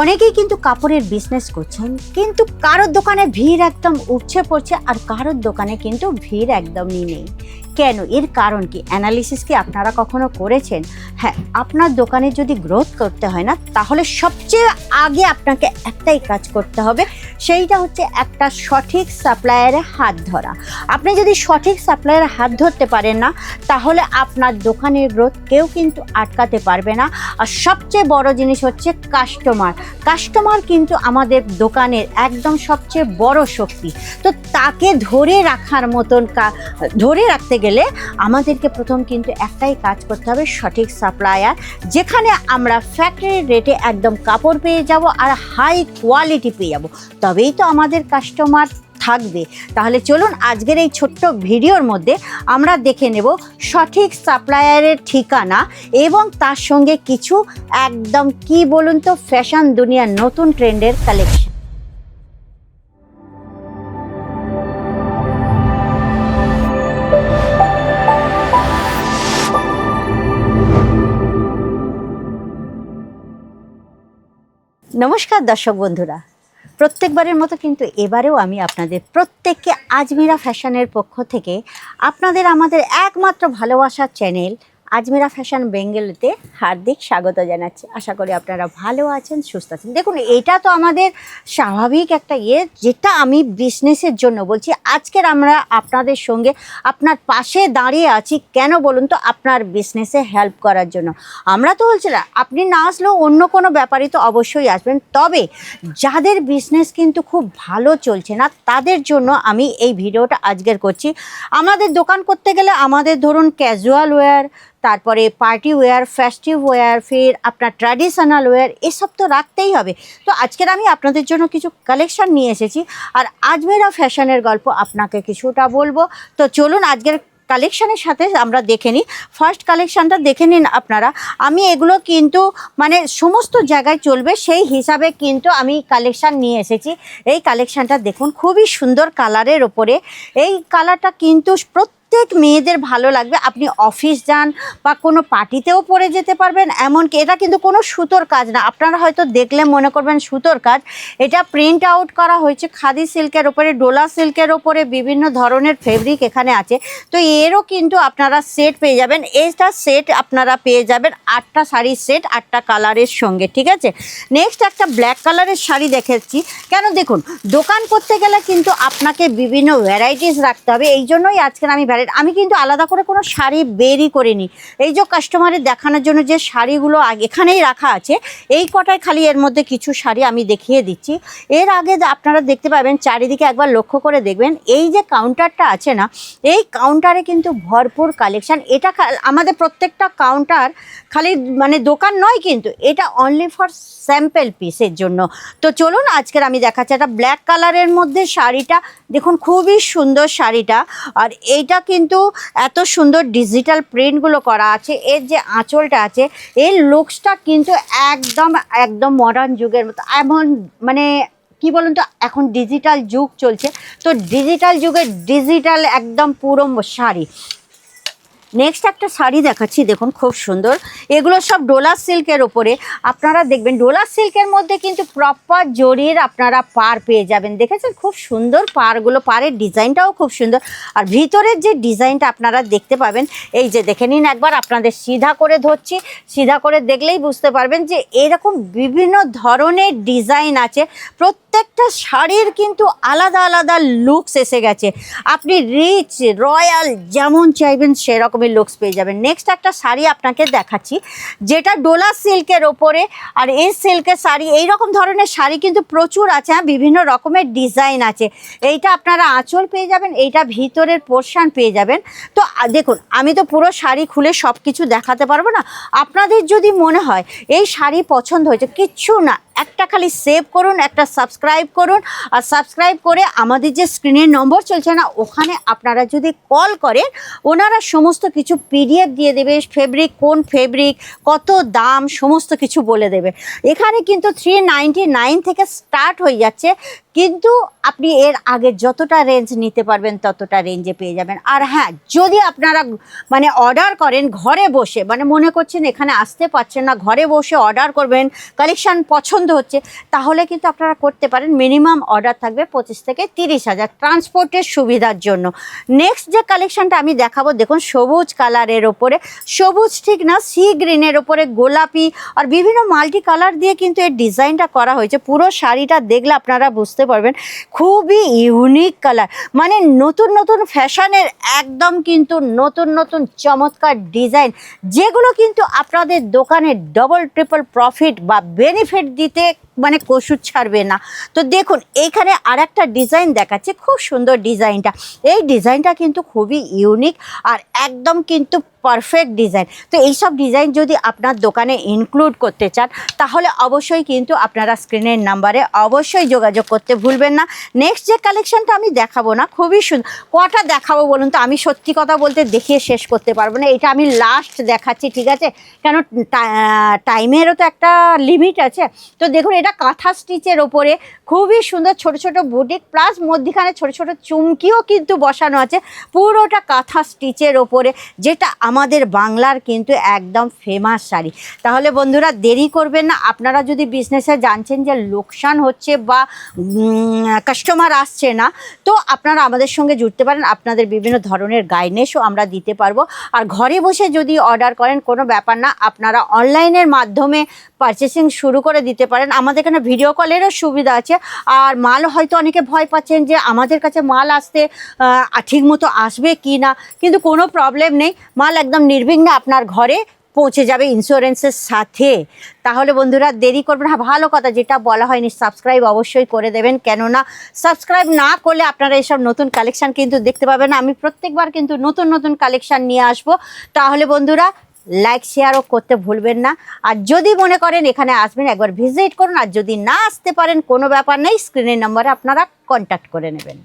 অনেকেই কিন্তু কাপড়ের বিজনেস করছেন, কিন্তু কারোর দোকানে ভিড় একদম উঠছে পড়ছে আর কারোর দোকানে কিন্তু ভিড় একদমই নেই। কেন? এর কারণ কি? অ্যানালিসিস কি আপনারা কখনো করেছেন? হ্যাঁ আপনার দোকানে যদি গ্রোথ করতে হয় না, তাহলে সবচেয়ে আগে আপনাকে একটাই কাজ করতে হবে সেইটা হচ্ছে একটা সঠিক সাপ্লায়ারের হাত ধরা। আপনি যদি সঠিক সাপ্লায়ারের হাত ধরতে পারেন না, তাহলে আপনার দোকানের গ্রোথ কেউ কিন্তু আটকাতে পারবে না। আর সবচেয়ে বড় জিনিস হচ্ছে কাস্টমার কাস্টমার কিন্তু আমাদের দোকানের একদম সবচেয়ে বড় শক্তি। তো তাকে ধরে রাখার মতন ধরে রাখতে গেলে আমাদেরকে প্রথম কিন্তু একটাই কাজ করতে হবে সঠিক সাপ্লায়ার যেখানে আমরা ফ্যাক্টরি রেটে একদম কাপড় পেয়ে যাব আর হাই কোয়ালিটি পেয়ে যাব। তবেই তো আমাদের কাস্টমার থাকবে। তাহলে চলুন আজকের এই ছোট্ট ভিডিওর মধ্যে আমরা দেখে নেব সঠিক সাপ্লায়ারের ঠিকানা এবং তার সঙ্গে কিছু একদম কি বলুন তো ফ্যাশন দুনিয়ার নতুন ট্রেন্ডের কালেকশন নমস্কার দর্শক বন্ধুরা প্রত্যেকবারের মতো কিন্তু এবারেও আমি আপনাদের প্রত্যেককে আজমিরা ফ্যাশনের পক্ষ থেকে আপনাদের আমাদের একমাত্র ভালোবাসার চ্যানেল আজমিরা ফ্যাশন বেঙ্গলিতে হার্দিক স্বাগত জানাচ্ছি। আশা করি আপনারা ভালো আছেন, সুস্থ আছেন। দেখুন, এটা তো আমাদের স্বাভাবিক একটা ইয়ে যেটা আমি বিজনেসের জন্য বলছি। আজকের আমরা আপনাদের সঙ্গে আপনার পাশে দাঁড়িয়ে আছি কেন বলুন তো, আপনার বিজনেসে হেল্প করার জন্য। আমরা তো বলছি না, আপনি না আসলেও অন্য কোনো ব্যাপারই তো অবশ্যই আসবেন। তবে যাদের বিজনেস কিন্তু খুব ভালো চলছে না, তাদের জন্য আমি এই ভিডিওটা আজকের করছি। আমাদের দোকান করতে গেলে আমাদের ধরুন ক্যাজুয়াল ওয়্যার তারপরে পার্টি ওয়্যার ফেস্টিভ ওয়্যার ফির আপনার ট্র্যাডিশনাল ওয়্যার এসব তো রাখতেই হবে। তো আজকের আমি আপনাদের জন্য কিছু কালেকশন নিয়ে এসেছি, আর আজমেরা ফ্যাশনের গল্প আপনাকে কিছুটা বলব। তো চলুন আজকের কালেকশনের সাথে আমরা দেখে নিই। ফার্স্ট কালেকশানটা দেখে নিন আপনারা। আমি এগুলো কিন্তু মানে সমস্ত জায়গায় চলবে, সেই হিসাবে কিন্তু আমি কালেকশান নিয়ে এসেছি। এই কালেকশানটা দেখুন, খুবই সুন্দর কালারের ওপরে এই কালারটা কিন্তু প্রত্যেক মেয়েদের ভালো লাগবে। আপনি অফিস যান বা কোনো পার্টিতেও পরে যেতে পারবেন, এমনকি এটা কিন্তু কোনো সুতোর কাজ না। আপনারা হয়তো দেখলে মনে করবেন সুতোর কাজ। এটা প্রিন্ট আউট করা হয়েছে খাদি সিল্কের ওপরে ডোলা সিল্কের ওপরে বিভিন্ন ধরনের ফেব্রিক এখানে আছে। তো এরও কিন্তু আপনারা সেট পেয়ে যাবেন। এইটা সেট আপনারা পেয়ে যাবেন আটটা শাড়ির সেট আটটা কালারের সঙ্গে, ঠিক আছে? নেক্সট একটা ব্ল্যাক কালারের শাড়ি দেখেছি। কেন দেখুন, দোকান করতে গেলে কিন্তু আপনাকে বিভিন্ন ভ্যারাইটিস রাখতে হবে। এই জন্যই আজকের আমি ভ্যারাইটি আমি কিন্তু আলাদা করে কোনো শাড়ি বেরই করিনি। এই যে কাস্টমারের দেখানোর জন্য যে শাড়িগুলো এখানেই রাখা আছে, এই কটায় খালি এর মধ্যে কিছু শাড়ি আমি দেখিয়ে দিচ্ছি। এর আগে আপনারা দেখতে পাবেন, চারিদিকে একবার লক্ষ্য করে দেখবেন, এই যে কাউন্টারটা আছে না, এই কাউন্টারে কিন্তু ভরপুর কালেকশান এটা আমাদের প্রত্যেকটা কাউন্টার খালি মানে দোকান নয় কিন্তু, এটা অনলি ফর স্যাম্পেল পিসের জন্য। তো চলুন, আজকের আমি দেখাচ্ছি একটা ব্ল্যাক কালারের মধ্যে শাড়িটা। দেখুন, খুবই সুন্দর শাড়িটা। আর এইটা কিন্তু এত সুন্দর ডিজিটাল প্রিন্টগুলো করা আছে, এর যে আঁচলটা আছে, এর লুকসটা কিন্তু একদম একদম মডার্ন যুগের মতো। এমন মানে কি বলুন তো, এখন ডিজিটাল যুগ চলছে। তো ডিজিটাল যুগে ডিজিটাল একদম পুরো শাড়ি। নেক্সট একটা শাড়ি দেখাচ্ছি, দেখুন খুব সুন্দর। এগুলো সব ডোলা সিল্কের ওপরে আপনারা দেখবেন ডোলা সিল্কের মধ্যে কিন্তু প্রপার জরির আপনারা পার পেয়ে যাবেন। দেখেছেন? খুব সুন্দর পারগুলো পারের ডিজাইনটাও খুব সুন্দর। আর ভিতরের যে ডিজাইনটা আপনারা দেখতে পাবেন, এই যে দেখে নিন একবার, আপনাদের সিধা করে ধরছি। সিধা করে দেখলেই বুঝতে পারবেন যে এরকম বিভিন্ন ধরনের ডিজাইন আছে। প্রত্যেকটা শাড়ির কিন্তু আলাদা আলাদা লুকস এসে গেছে। আপনি রিচ রয়্যাল যেমন চাইবেন সেরকমই লুকস পেয়ে যাবেন। নেক্সট একটা শাড়ি আপনাকে দেখাচ্ছি, যেটা ডোলা সিল্কের ওপরে আর এই সিল্কের শাড়ি এই রকম ধরনের শাড়ি কিন্তু প্রচুর আছে হ্যাঁ বিভিন্ন রকমের ডিজাইন আছে। এইটা আপনারা আঁচল পেয়ে যাবেন, এইটা ভিতরের পোর্শান পেয়ে যাবেন। তো দেখুন, আমি তো পুরো শাড়ি খুলে সব কিছু দেখাতে পারব না। আপনাদের যদি মনে হয় এই শাড়ি পছন্দ হয়েছে, কিচ্ছু না একটা খালি সেভ করুন, একটা সাবস্ক্রাইব করুন। আর সাবস্ক্রাইব করে আমাদের যে স্ক্রিনের নম্বর চলছে না, ওখানে আপনারা যদি কল করেন, ওনারা সমস্ত কিছু পিডিএফ দিয়ে দেবে ফেব্রিক কোন ফেব্রিক কত দাম, সমস্ত কিছু বলে দেবে। এখানে কিন্তু থ্রি নাইন থেকে স্টার্ট হয়ে যাচ্ছে। কিন্তু আপনি এর আগে যতটা রেঞ্জ নিতে পারবেন, ততটা রেঞ্জে পেয়ে যাবেন। আর হ্যাঁ যদি আপনারা মানে অর্ডার করেন ঘরে বসে মানে মনে করছেন এখানে আসতে পারছেন না, ঘরে বসে অর্ডার করবেন কালেকশান পছন্দ হচ্ছে, তাহলে কিন্তু আপনারা করতে পারেন। মিনিমাম অর্ডার থাকবে পঁচিশ থেকে তিরিশ হাজার ট্রান্সপোর্টের সুবিধার জন্য। নেক্সট যে কালেকশানটা আমি দেখাবো, দেখুন সবুজ কালারের ওপরে। সবুজ ঠিক না সি গ্রিনের ওপরে, গোলাপি, আর বিভিন্ন মাল্টি কালার দিয়ে কিন্তু এর ডিজাইনটা করা হয়েছে। পুরো শাড়িটা দেখলে আপনারা বুঝতে পারবেন। খুবই ইউনিক কালার মানে নতুন নতুন ফ্যাশনের একদম কিন্তু নতুন নতুন চমৎকার ডিজাইন যেগুলো কিন্তু আপনাদের দোকানে ডবল ট্রিপল প্রফিট বা বেনিফিট দিতে মানে কষুর ছাড়বে না। তো দেখুন এইখানে আর একটা ডিজাইন দেখাচ্ছে, খুব সুন্দর ডিজাইনটা এই ডিজাইনটা কিন্তু খুবই ইউনিক আর একদম কিন্তু পারফেক্ট ডিজাইন তো এইসব ডিজাইন যদি আপনার দোকানে ইনক্লুড করতে চান, তাহলে অবশ্যই কিন্তু আপনারা স্ক্রিনের নাম্বারে অবশ্যই যোগাযোগ করতে ভুলবেন না। নেক্সট যে কালেকশনটা আমি দেখাবো না, খুবই সুন্দর কটা দেখাবো বলুন তো? আমি সত্যি কথা বলতে দেখিয়ে শেষ করতে পারব না। এটা আমি লাস্ট দেখাচ্ছি, ঠিক আছে? কেন টাইমেরও তো একটা লিমিট আছে। তো দেখুন, এটা কাঁথা স্টিচের ওপরে খুবই সুন্দর ছোট ছোট বুটিক প্লাস মধ্যিখানে ছোট ছোট চুমকিও কিন্তু বসানো আছে। পুরোটা কাঁথা স্টিচের ওপরে, যেটা আমাদের বাংলার কিন্তু একদম ফেমাস শাড়ি। তাহলে বন্ধুরা দেরি করবেন না, আপনারা যদি বিজনেসে জানছেন যে লোকসান হচ্ছে বা কাস্টমার আসছে না, তো আপনারা আমাদের সঙ্গে জুড়তে পারেন, আপনাদের বিভিন্ন ধরনের গাইডেন্সও আমরা দিতে পারব। আর ঘরে বসে যদি অর্ডার করেন, কোনো ব্যাপার না, আপনারা অনলাইনের মাধ্যমে পারচেসিং শুরু করে দিতে পারেন। আমাদের এখানে ভিডিও কলেরও সুবিধা আছে, আর মাল হয়তো অনেকে ভয় পাচ্ছেন যে আমাদের কাছে মাল আসতে ঠিক মতো আসবে কি না কিন্তু কোনো প্রবলেম নেই। মাল একদম নির্বিঘ্নে আপনার ঘরে পৌঁছে যাবে ইন্স্যুরেন্সের সাথে। তাহলে বন্ধুরা, দেরি করবেন হ্যাঁ ভালো কথা যেটা বলা হয়নি সাবস্ক্রাইব অবশ্যই করে দেবেন। কেননা সাবস্ক্রাইব না করলে আপনারা এসব নতুন কালেকশান কিন্তু দেখতে পাবেন। আমি প্রত্যেকবার কিন্তু নতুন নতুন কালেকশান নিয়ে আসব। তাহলে বন্ধুরা লাইক শেয়ারও করতে ভুলবেন না। আর যদি মনে করেন এখানে আসবেন, একবার ভিজিট করুন। আর যদি না আসতে পারেন, কোনো ব্যাপার নেই স্ক্রিনের নম্বরে আপনারা কন্ট্যাক্ট করে নেবেন।